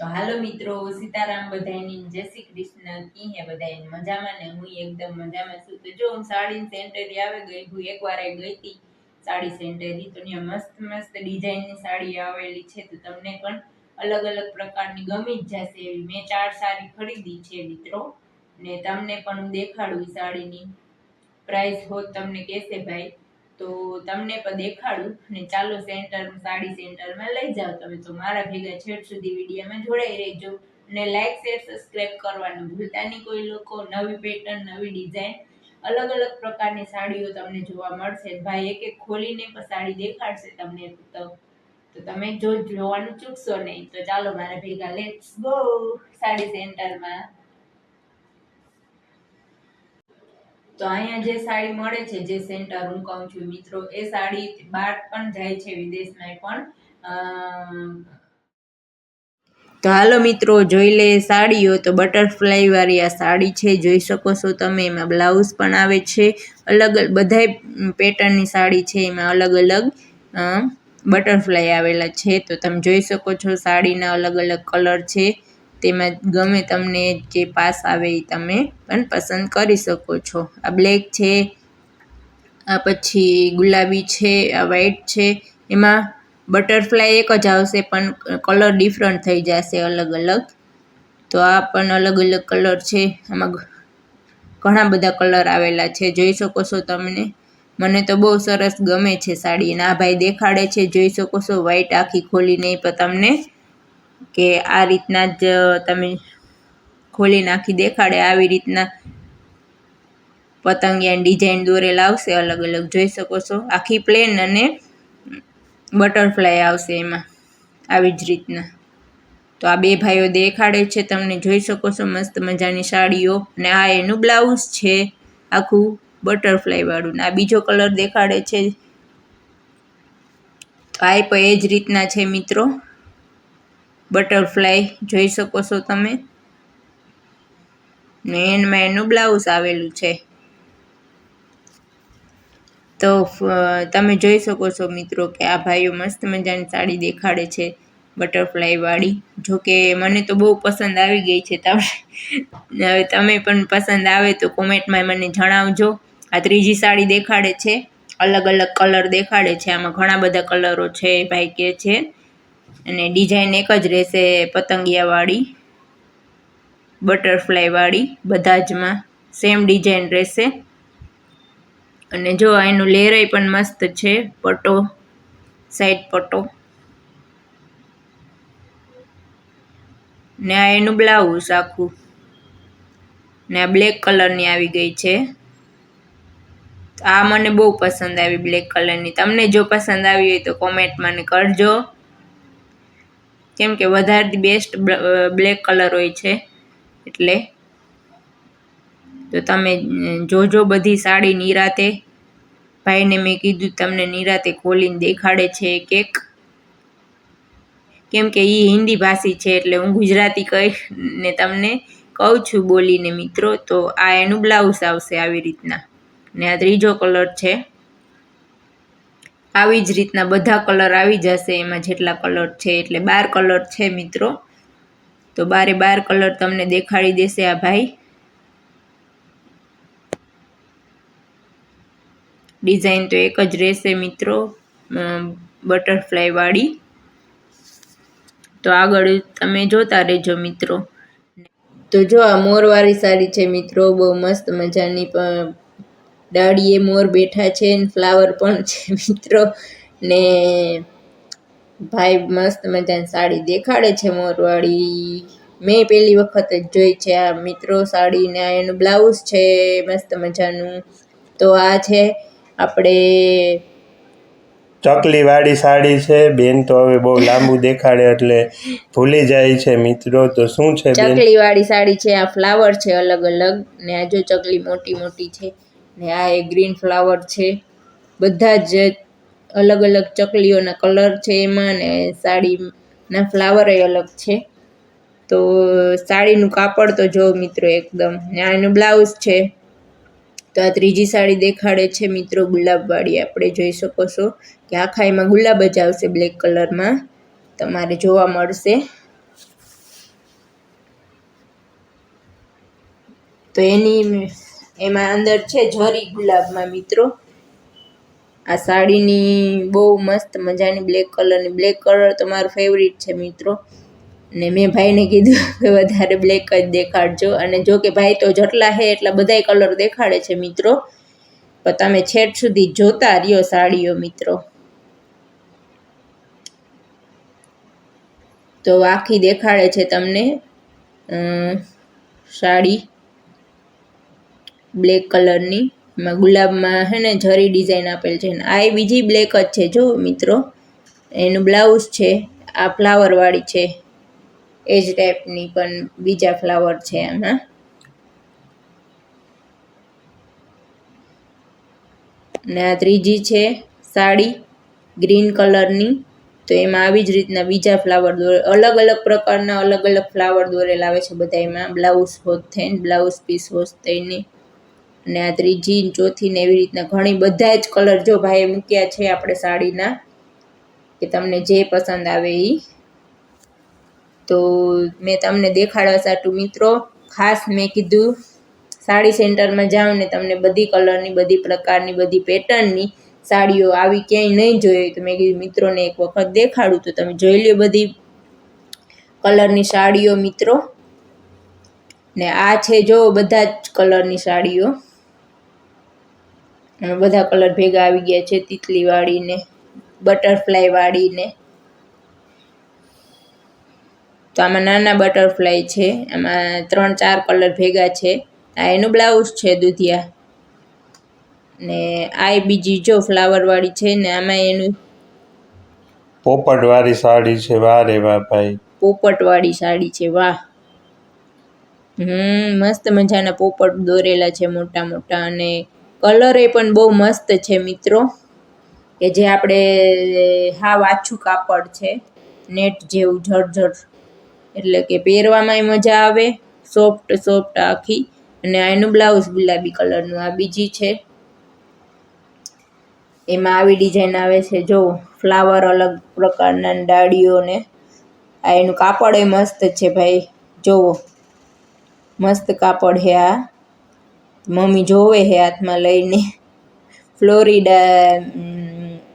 તો હાલો મિત્રો, સીતારામ બધાની જય શ્રી કૃષ્ણ. કી હે બધાય મજામાં ને હું એકદમ મજામાં છું. તો જો હું સાડી સેન્ટરી આવે ગઈ, હું એકવાર ગઈ હતી સાડી સેન્ટરી તો ત્યાં મસ્ત મસ્ત ડિઝાઇનની સાડી આવેલી છે. તો તમને પણ અલગ અલગ પ્રકારની ગમી જ જશે એવી. મેં ચાર સાડી ખરીદી છે મિત્રો, ને તમને પણ હું દેખાડું સાડીની. પ્રાઇસ હોત તમને કહેશે ભાઈ? તો તમને પણ દેખાડું અને ચાલો સેન્ટર સાડી સેન્ટરમાં લઈ જાઓ. તમે તો મારા ભેગા છેડ સુધી વિડીયોમાં જોડાઈ રહેજો. અને લાઈક શેર સબસ્ક્રાઈબ કરવાનું ભૂલતા નહીં કોઈ લોકો. નવી પેટર્ન નવી ડિઝાઇન અલગ અલગ પ્રકારની સાડીઓ તમને જોવા મળશે. ભાઈ, એક એક ખોલીને પણ સાડી દેખાડશે તમને તો. તો તમે જો જોવાનું ચૂકશો નહીં. તો ચાલો મારા ભેગા લેટ્સ ગો સાડી સેન્ટરમાં. તો અહીંયા જે સાડી મળે છે, જે સેન્ટર હું કહું છું, મિત્રો, એ સાડી બહાર પણ જાય છે વિદેશમાં પણ. તો હાલો મિત્રો, જોઈ લે સાડીઓ, તો બટરફ્લાય વાળી આ સાડી છે, જોઈ શકો છો તમે, એમાં બ્લાઉઝ પણ આવે છે. અલગ અલગ બધાય પેટર્નની સાડી છે, એમાં અલગ અલગ બટરફ્લાય આવેલા છે. તો તમે જોઈ શકો છો, સાડીના અલગ અલગ કલર છે. તેમાં ગમે તમને જે પાસ આવે એ તમે પણ પસંદ કરી શકો છો. આ બ્લેક છે, આ પછી ગુલાબી છે, આ વ્હાઈટ છે, એમાં બટરફ્લાય એક જ આવશે પણ કલર ડિફરન્ટ થઈ જશે અલગ અલગ. તો આ પણ અલગ અલગ કલર છે. આમાં ઘણા બધા કલર આવેલા છે. જોઈ શકો છો તમને? મને તો બહુ સરસ ગમે છે સાડી અને આ ભાઈ દેખાડે છે. જોઈ શકો છો વ્હાઈટ આખી ખોલીને પણ તમને કે આ રીતના જ તમે ખોલી નાખી દેખાડે, આવી રીતના પતંગિયાની ડિઝાઇન દોરેલ આવશે અલગ અલગ જોઈ શકો છો. આખી પ્લેન અને બટરફ્લાય આવશે એમાં, આવી જ રીતના. તો આ બે ભાઈઓ દેખાડે છે, તમને જોઈ શકો છો, મસ્ત મજાની સાડીઓ અને આ એનું બ્લાઉઝ છે, આખું બટરફ્લાયવાળું ને આ બીજો કલર દેખાડે છે. આ એ જ રીતના છે, મિત્રો. બટરફ્લાય જોઈ શકો છો તમે. ને એનમાં એનું બ્લાઉઝ આવેલું છે. તો તમે જોઈ શકો છો મિત્રો કે આ ભાઈઓ મસ્ત મજાની સાડી દેખાડે છે બટરફ્લાયવાળી જો કે મને તો બહુ પસંદ આવી ગઈ છે તમે હવે તમે પણ પસંદ આવે તો કોમેન્ટમાં મને જણાવજો. આ ત્રીજી સાડી દેખાડે છે. અલગ અલગ કલર દેખાડે છે. આમાં ઘણા બધા કલરો છે, ભાઈ કે છે. અને ડિઝાઇન એક જ રહેશે પતંગિયાવાળી બટરફ્લાય વાળી બધા જમાં સેમ ડિઝાઇન રહેશે. અને જો એનું લેરાઈ પણ મસ્ત છે પટ્ટો સાઈડ પટ્ટો ને આ એનું બ્લાઉઝ આખું. ને આ બ્લેક કલરની આવી ગઈ છે. આ મને બહુ પસંદ આવી બ્લેક કલરની તમને જો પસંદ આવી હોય તો કોમેન્ટમાં મને કરજો. કેમ કે વધારે બેસ્ટ બ્લેક કલર હોય છે. એટલે તો તમે જોજો બધી સાડી નિરાતે. ભાઈને મેં કીધું તમને નિરાતે ખોલીને દેખાડે છે કેક. કેમ કે એ હિન્દી ભાષી છે એટલે હું ગુજરાતી કહીને તમને કહું છું બોલીને મિત્રો. તો આ એનું બ્લાઉઝ આવશે આવી રીતના. ને આ ત્રીજો કલર છે. આવી જ રીતના બધા કલર આવી જશે, એમાં જેટલા કલર છે એટલે બાર કલર છે મિત્રો. તો બારે બાર કલર તમને દેખાડી દેશે આ ભાઈ. ડિઝાઇન તો એક જ રહેશે મિત્રો બટરફ્લાય વાળી. તો આગળ તમે જોતા રહેજો મિત્રો. તો જો આ મોરવાળી સાડી છે મિત્રો, બહુ મસ્ત મજાની ડાળીએ મોર બેઠા છે ને ફ્લાવર પણ છે મિત્રો. ને ભાઈ મસ્ત મજાની સાડી દેખાડે છે મોરવાળી. મેં પહેલી વખત જ જોઈ છે આ મિત્રો સાડી ને આ એનું બ્લાઉઝ છે મસ્ત મજાનું. તો આ છે આપણે ચકલી વાળી સાડી છે બેન તો હવે બહુ લાંબુ દેખાડે એટલે ભૂલી જાય છે મિત્રો. તો શું છે ચકલી વાળી સાડી છે આ ફ્લાવર છે અલગ અલગ. ને આ જો ચકલી મોટી મોટી છે. ને આ એ ગ્રીન ફ્લાવર છે. બધા જ અલગ અલગ ચકલીઓના કલર છે એમાં ને સાડીના ફ્લાવર અલગ છે. તો સાડીનું કાપડ તો જો મિત્રો એકદમ, ને આ એનું બ્લાઉઝ છે. તો આ ત્રીજી સાડી દેખાડે છે મિત્રો ગુલાબવાળી, આપણે જોઈ શકો છો કે આખા એમાં ગુલાબ જ આવશે બ્લેક કલરમાં તમારે જોવા મળશે. તો એની એમાં અંદર છે જરી ગુલાબમાં, મિત્રો. આ સાડીની બહુ મસ્ત મજાની બ્લેક કલરની બ્લેક કલર તો મારો ફેવરિટ છે, મિત્રો. ને મેં ભાઈને કીધું કે વધારે બ્લેક જ દેખાડજો. અને જો કે ભાઈ તો જેટલા છે એટલા બધાય કલર દેખાડે છે, મિત્રો. પણ તમે છેટ સુધી જોતા રહ્યો સાડીઓ, મિત્રો. તો આખી દેખાડે છે તમને સાડી. બ્લેક કલરની. એમાં ગુલાબમાં છે ને જરી ડિઝાઇન આપેલ છે ને. આ બીજી બ્લેક જ છે જો મિત્રો. એનું બ્લાઉઝ છે, આ ફ્લાવરવાળી છે. એ જ ટાઈપની પણ બીજા ફ્લાવર છે આમાં ને આ ત્રીજી છે સાડી, ગ્રીન કલરની. તો એમાં આવી જ રીતના બીજા ફ્લાવર દોરે, અલગ અલગ પ્રકારના અલગ અલગ ફ્લાવર દોરેલા આવે છે બધા એમાં બ્લાઉઝ હોત થઈને, બ્લાઉઝ પીસ હોત થઈને. અને આ ત્રીજી ચોથી ને એવી રીતના ઘણી બધા જ કલર જો ભાઈએ મૂક્યા છે આપણે સાડીના, કે તમને જે પસંદ આવે એ તો મેં તમને દેખાડવા સાટું મિત્રો, ખાસ મેં કીધું, સાડી સેન્ટરમાં જાઉં ને તમને બધી કલરની બધી પ્રકારની, બધી પેટર્નની સાડીઓ આવી ક્યાંય નહીં જોઈ તો મેં કીધું મિત્રોને એક વખત દેખાડું તો તમે જોઈ લ્યો બધી કલરની સાડીઓ મિત્રો. ને આ છે જો બધા જ કલરની સાડીઓ. બધા કલર ભેગા આવી ગયા છે તિતલી વાળી ને બટરફ્લાય વાળી ને તો આમાં નાના બટરફ્લાય છે આમાં ત્રણ ચાર કલર ભેગા છે. આ એનું બ્લાઉઝ છે દુધિયા. ને આ બીજી જો ફ્લાવર વાળી છે ને આમાં એનું પોપટવાળી સાડી છે વાહ રે વાહ ભાઈ. પોપટ વાળી સાડી છે વાહ. હમ મસ્ત મજાના પોપટ દોરેલા છે મોટા મોટા અને કલર એ પણ બહુ મસ્ત છે મિત્રો, કે જે આપણે હાવ આછું કાપડ છે, નેટ જેવું જળજળ. એટલે કે પહેરવામાંય મજા આવે સોફ્ટ સોફ્ટ આખી. અને આ એનું બ્લાઉઝ ગુલાબી કલરનું આ બીજી છે. એમાં આવી ડિઝાઇન આવે છે, જો ફ્લાવર અલગ પ્રકારના ડાળીઓને આ એનું કાપડ એ મસ્ત છે ભાઈ, જોવો. મસ્ત કાપડ છે આ. મમ્મી જોવે હે હાથમાં લઈને. ફ્લોરિડા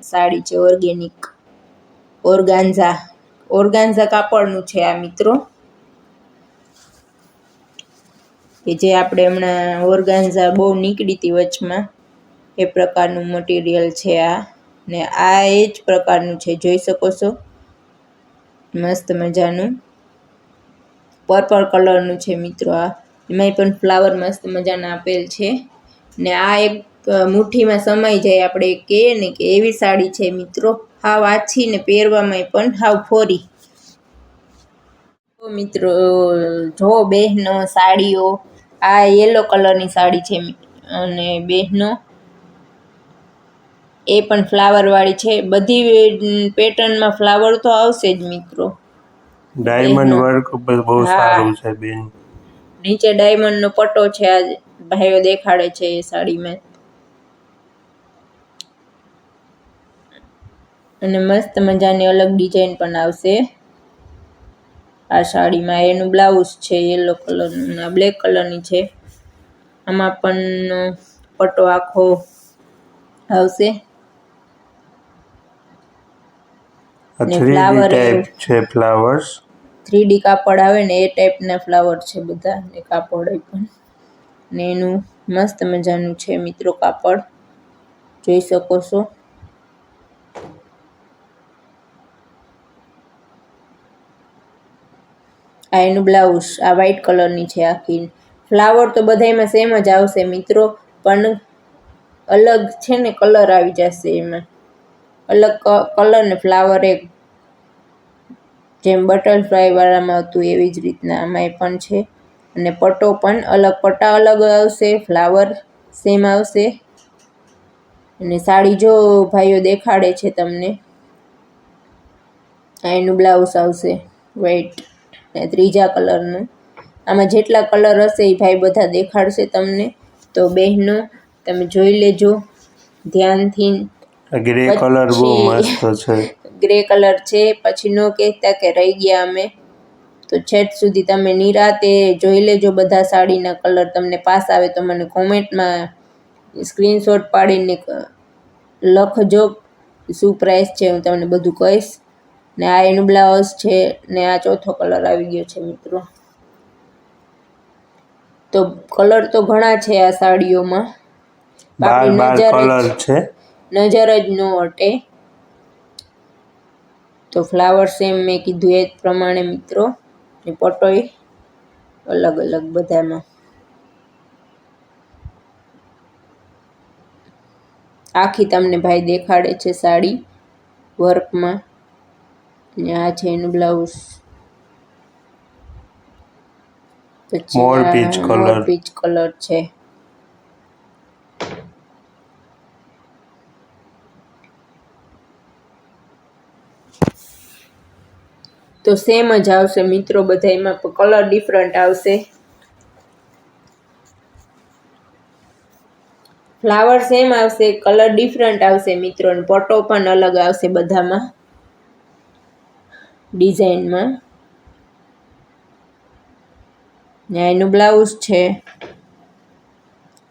સાડી છે ઓર્ગેનિક ઓર્ગાન્ઝા ઓર્ગાન્ઝા કાપડનું છે આ મિત્રો. કે જે આપણે હમણાં ઓર્ગાન્ઝા બહુ નીકળી હતી વચમાં. એ પ્રકારનું મટીરિયલ છે આ. ને આ એ જ પ્રકારનું છે, જોઈ શકો છો. મસ્ત મજાનું. પર્પલ કલરનું છે મિત્રો આ. એમાંય પણ ફ્લાવર મસ્ત મજાના આપેલ છે. ને આ એક મુઠ્ઠીમાં સમાઈ જાય આપણે કહીએ ને કે એવી સાડી છે મિત્રો. હાવ આછી ને પહેરવામાં પણ હાવ ફોરી. મિત્રો જો બહેનો સાડીઓ આ યલો કલરની સાડી છે અને બહેનો એ પણ ફ્લાવર વાળી છે. બધી પેટર્નમાં ફ્લાવર તો આવશે જ મિત્રો. ડાયમંડ વર્ક બહુ હા. સારું છે બેન નીચે ડાયમંડનો પટ્ટો છે આ ભાઈઓ દેખાડે છે એ સાડીમાં. અને મસ્ત મજાની અલગ ડિઝાઇન પણ આવશે. આ સાડીમાં એનું બ્લાઉઝ છે યલો કલરનું આ બ્લેક કલરની છે. આમાં પણ પટ્ટો આખો આવશે. ને એવું. છે ફ્લાવર્સ થ્રી ડી કાપડ આવે ને એ ટાઈપના ફ્લાવર છે બધા, ને કાપડ પણ. ને એનું મસ્ત મજાનું છે મિત્રો કાપડ. જોઈ શકો છો. આ એનું બ્લાઉઝ આ વ્હાઈટ કલરની છે આખી. ફ્લાવર તો બધામાં સેમ જ આવશે મિત્રો, પણ અલગ છે ને કલર આવી જશે એમાં. અલગ કલર ને ફ્લાવર એક જેમ બટરફ્લાયવાળામાં હતું એવી જ રીતના આમાંય પણ છે. અને પટ્ટો પણ અલગ પટ્ટા અલગ આવશે ફ્લાવર સેમ આવશે. અને સાડી જો ભાઈઓ દેખાડે છે તમને આ એનું બ્લાઉઝ આવશે વ્હાઈટ ને ત્રીજા કલરનું આમાં જેટલા કલર હશે એ ભાઈ બધા દેખાડશે તમને. તો બહેનો તમે જોઈ લેજો ધ્યાનથી. ગ્રે કલર બહુ મસ્ત છે. ગ્રે કલર છે. પછી ન કહેતા કે રહી ગયા અમે. તો છેટ સુધી તમે નિરાતે જોઈ લેજો બધા સાડીના કલર તમને પાસ આવે તો મને કોમેન્ટમાં સ્ક્રીનશોટ પાડીને લખજો શું પ્રાઇસ છે હું તમને બધું કહીશ. ને આ એનું બ્લાઉઝ છે ને આ ચોથો કલર આવી ગયો છે મિત્રો. તો કલર તો ઘણા છે આ સાડીઓમાં. બાર બાર નજર જ- કલર છે. નજર જ ન અટે. તો ફ્લાવર સેમ મેં કીધું એ જ પ્રમાણે મિત્રો. ને પટોય અલગ અલગ બધામાં. આખી તમને ભાઈ દેખાડે છે સાડી વર્કમાં ને આ છે એનું બ્લાઉઝ પછી પીચ કલર છે. તો સેમ જ આવશે મિત્રો, બધા એમાં કલર ડિફરન્ટ આવશે. ફ્લાવર સેમ આવશે કલર ડિફરન્ટ આવશે મિત્રો, અને પટો પણ અલગ આવશે બધામાં. ડિઝાઇનમાં ને એનું બ્લાઉઝ છે.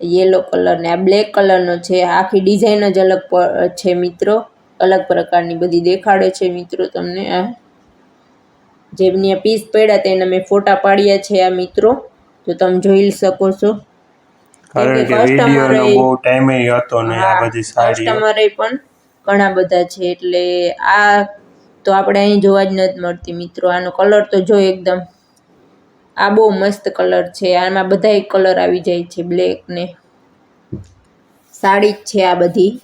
યેલો કલર ને, આ બ્લેક કલરનો છે. આખી ડિઝાઇન જ અલગ છે મિત્રો. અલગ પ્રકારની બધી દેખાડે છે મિત્રો તમને આ. જેમની પીસ પડ્યા તેના મેં ફોટા પાડ્યા છે આ મિત્રો. તો તમે જોઈ શકો છો. કારણ કે કે વીડિયો નો એ- હતો ને આ બધી સાડીઓ કસ્ટમરે પણ ઘણા બધા છે. એટલે આ તો આપણે અહીં જોવા જ નથી મળતી મિત્રો. આનો કલર તો જો એકદમ આ બહુ મસ્ત કલર છે. આમાં બધાય કલર આવી જાય છે બ્લેક ને. સાડી જ છે આ બધી.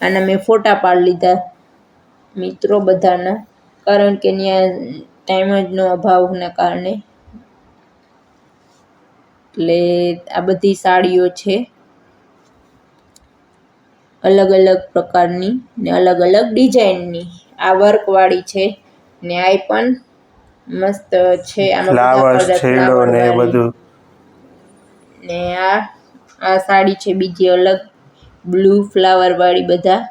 આના મેં ફોટા પાડી લીધા મિત્રો બધાના. કારણ કે ત્યાં ટાઈમ અભાવને કારણે. એટલે આ બધી સાડીઓ છે. અલગ અલગ પ્રકારની ને અલગ અલગ ડિઝાઇનની. આ વર્કવાળી છે ને આ પણ મસ્ત છે. આમાં બધા ને બધું. ને આ આ સાડી છે બીજી અલગ. બ્લુ ફ્લાવર વાળી બધા.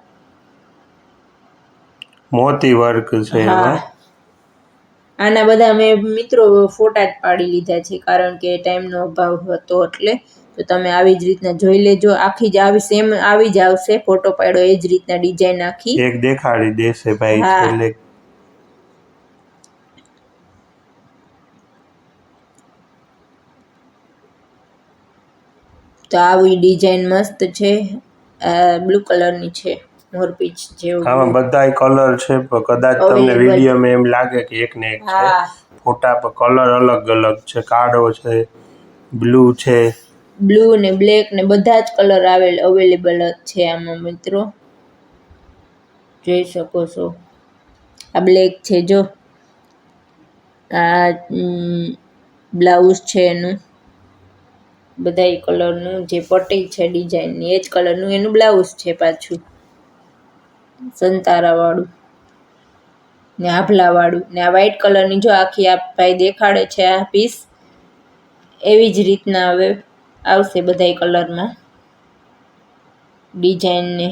મોતી વર્ક છે હા. આના બધા મેં મિત્રો ફોટા જ પાડી લીધા છે કારણ કે ટાઈમનો અભાવ હતો એટલે. તો તમે આવી જ રીતના જોઈ લેજો આખી જ આવી સેમ આવી જ આવશે ફોટો પાડ્યો એ જ રીતના ડિઝાઇન આખી. એક દેખાડી દેશે ભાઈ. છેલ્લે. તો આવી ડિઝાઇન મસ્ત છે બ્લુ કલરની છે. મોરપીચ જેવું. આમાં બધાય કલર છે પણ કદાચ તમને. વિડીયોમાં એમ લાગે કે એક ને એક છે. ફોટા પર કલર અલગ અલગ છે કાળો છે બ્લુ છે. બ્લુ ને બ્લેક ને બધા જ કલર આવેલ અવેલેબલ છે આમાં મિત્રો. જોઈ શકો છો. આ બ્લેક છે જો. આ બ્લાઉઝ છે એનું. બધાય કલરનું જે પટ્ટી છે ડિઝાઇનની એ જ કલરનું એનું બ્લાઉઝ છે પાછું. સંતારાવાળું. ને આભલાવાળું. ને આ વ્હાઈટ કલરની જો આખી આ ભાઈ દેખાડે છે આ પીસ એવી જ રીતના હવે આવશે બધાય કલરમાં ડિઝાઇનને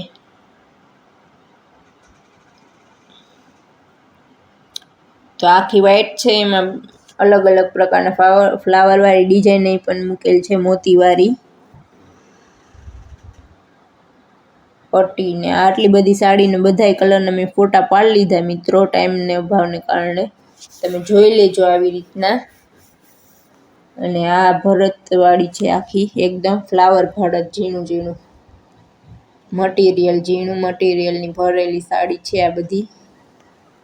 તો આખી વ્હાઈટ છે, એમાં અલગ અલગ પ્રકારના ફ્લાવર ફ્લાવરવાળી ડિઝાઇન પણ મૂકેલ છે, મોતીવાળી. પટ્ટી ને આટલી બધી સાડીને બધાય કલરના મેં ફોટા પાડી લીધા મિત્રો ટાઈમને અભાવને કારણે. તમે જોઈ લેજો આવી રીતના. અને આ ભરતવાળી છે આખી એકદમ ફ્લાવર ભરત ઝીણું ઝીણું. મટીરિયલ ઝીણું મટીરિયલની ભરેલી સાડી છે આ બધી.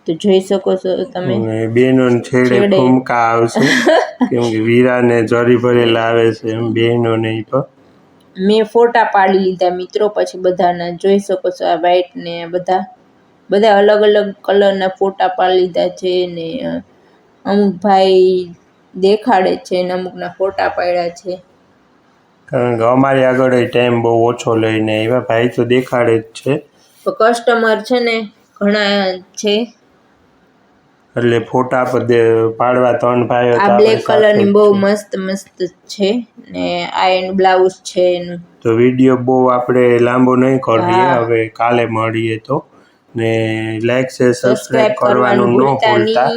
તો જોઈ શકો છો તમે. બેનો છેડે. ફૂમકા આવશે. કેમ કે વીરા ને જરી ભરેલા આવે છે એમ બેનો નહીં તો. મેં ફોટા પાડી લીધા મિત્રો પછી બધાના જોઈ શકો છો આ વ્હાઈટ ને બધા. બધા અલગ અલગ કલરના ફોટા પાડી લીધા છે ને અમુક ભાઈ દેખાડે છે ને અમુકના ફોટા પાડ્યા છે. કારણ કે અમારી આગળ ટાઈમ બહુ ઓછો લઈને એવા ભાઈ તો દેખાડે જ છે. તો કસ્ટમર છે ને ઘણા છે. એટલે ફોટા પર દે- પાડવા ત્રણ ભાઈઓ આ બ્લેક કલરની બહુ મસ્ત મસ્ત છે ને આ એનું બ્લાઉઝ છે એનું. તો વીડિયો બહુ આપણે લાંબો નહીં કરીએ હવે કાલે મળીએ તો. ને લાઈક છે સબસ્ક્રાઇબ કરવાનું ન ભૂલતા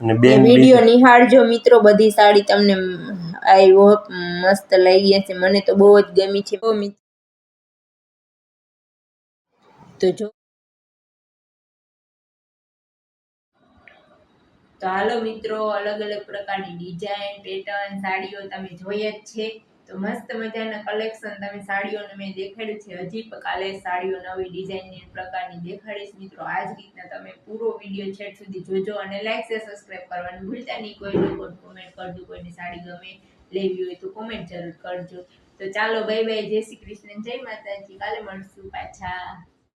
અને બે વીડિયો નિહાળજો મિત્રો બધી સાડી તમને આઈ હોપ મસ્ત લાગી હશે. મને તો બહુ જ ગમી છે. બહુ તો જો તો હાલો મિત્રો, અલગ અલગ પ્રકારની ડિઝાઇન પેટર્ન સાડીઓ તમે જોઈ જ છે. તો મસ્ત મજાના કલેક્શન તમે સાડીઓને મેં દેખાડ્યું છે. હજી કાલે સાડીઓ નવી ડિઝાઇનની પ્રકારની દેખાડીશ. મિત્રો આ જ રીતના તમે પૂરો વીડિયો છેટ સુધી જોજો અને લાઈક છે સબસ્ક્રાઈબ કરવાનું ભૂલતા નહીં. કોઈ લોકો કોમેન્ટ કરજો, કોઈની સાડી ગમે લેવી હોય તો કોમેન્ટ જરૂર કરજો. તો ચાલો બાય બાય જય શ્રી કૃષ્ણ. જય માતાજી. કાલે મળશું પાછા.